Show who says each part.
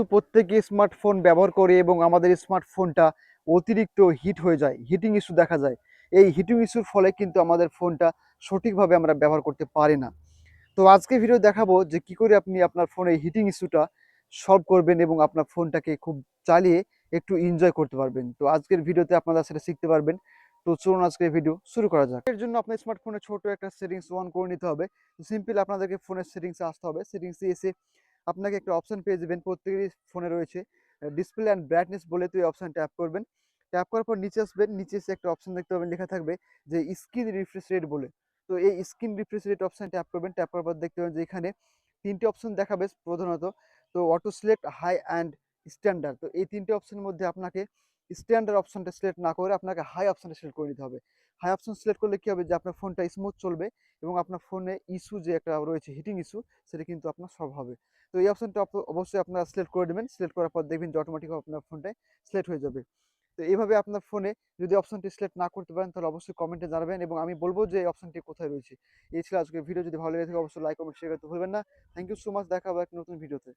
Speaker 1: কিন্তু প্রত্যেকে স্মার্টফোন ব্যবহার করে এবং আমাদের স্মার্টফোনটা অতিরিক্ত হিট হয়ে যায় হিটিং ইস্যু দেখা যায়। এই হিটিং ইস্যুর ফলে কিন্তু আমাদের ফোনটা সঠিকভাবে আমরা ব্যবহার করতে পারি না। তো আজকে ভিডিও দেখাবো যে কি করে আপনি আপনার ফোনে হিটিং ইস্যুটা সলভ করবেন এবং আপনার ফোনটাকে খুব চালিয়ে একটু এনজয় করতে পারবেন। তো আজকের ভিডিওতে আপনারা সেটা শিখতে পারবেন। তো চলুন আজকের ভিডিও শুরু করা যাক। এর জন্য আপনার স্মার্টফোনে ছোট একটা সেটিংস অন করে নিতে হবে। তো সিম্পল আপনাদেরকে ফোনের সেটিংসে আসতে হবে। সেটিংসে এসে আপনাকে একটা অপশান পেয়ে যাবেন, প্রত্যেকেরই ফোনে রয়েছে। ডিসপ্লে অ্যান্ড ব্রাইটনেস বলে তো এই অপশন ট্যাপ করবেন। ট্যাপ করার পর নিচে আসবেন, নিচে এসে একটা অপশান দেখতে পাবেন, লেখা থাকবে যে স্ক্রিন রিফ্রেশ রেট বলে। তো এই screen refresh rate option tap করবেন ট্যাপ করার পর দেখতে পাবেন যে এখানে তিনটি অপশন দেখাবে প্রধানত। তো auto select high and standard তো এই তিনটে অপশনের মধ্যে আপনাকে স্ট্যান্ডার্ড অপশনটা সিলেক্ট না করে আপনাকে হাই অপশনটা সিলেক্ট করে নিতে হবে। হাই অপশন সিলেক্ট করলে কি হবে? যে আপনার ফোনটা স্মুথ চলবে এবং আপনার ফোনে ইস্যু যে একটা রয়েছে হিটিং ইস্যু সেটা কিন্তু আপনার সব হবে। তো এই অপশনটা অবশ্যই আপনারা সিলেক্ট করে দেবেন সিলেক্ট করার পর দেখবেন যে অটোমেটিক আপনার ফোনটায় সিলেক্ট হয়ে যাবে। তো এইভাবে আপনার ফোনে যদি অপশনটি সিলেক্ট না করতে পারেন, তাহলে অবশ্যই কমেন্টে জানাবেন এবং আমি বলব যে এই অপশনটি কোথায় রয়েছে। এই ছিল আজকের ভিডিও যদি ভালো লেগে থাকে, অবশ্যই লাইক কমেন্ট শেয়ার করতে ভুলবেন না। থ্যাংক ইউ সো মাচ দেখা হবে এক নতুন ভিডিওতে